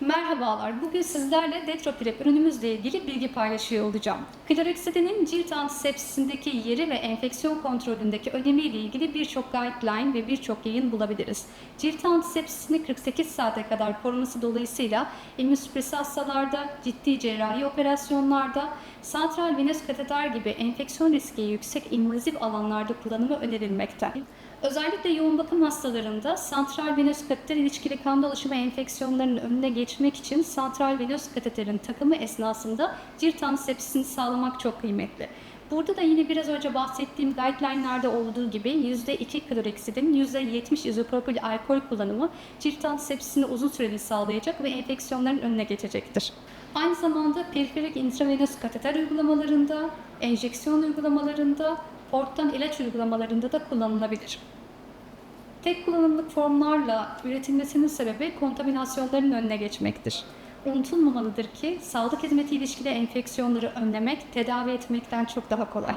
Merhabalar, bugün sizlerle Detroprep ürünümüzle ilgili bilgi paylaşıyor olacağım. Kloreksidinin cilt antisepsisindeki yeri ve enfeksiyon kontrolündeki önemiyle ilgili birçok guideline ve birçok yayın bulabiliriz. Cilt antisepsisini 48 saate kadar koruması dolayısıyla immünsüpresi hastalarda, ciddi cerrahi operasyonlarda, santral venöz kateter gibi enfeksiyon riski yüksek invazif alanlarda kullanımı önerilmekte. Özellikle yoğun bakım hastalarında santral venöz kateter ilişkili kan dolaşımı enfeksiyonlarının önüne geçmek için santral venöz kateterin takımı esnasında cilt antisepsisini sağlamak çok kıymetli. Burada da yine biraz önce bahsettiğim guideline'larda olduğu gibi %2 kloreksidin %70 izopropil alkol kullanımı cilt antisepsisini uzun süreli sağlayacak ve enfeksiyonların önüne geçecektir. Aynı zamanda periferik intravenöz kateter uygulamalarında, enjeksiyon uygulamalarında, porttan ilaç uygulamalarında da kullanılabilir. Tek kullanımlık formlarla üretilmesinin sebebi kontaminasyonların önüne geçmektir. Unutulmamalıdır ki sağlık hizmeti ilişkili enfeksiyonları önlemek tedavi etmekten çok daha kolay.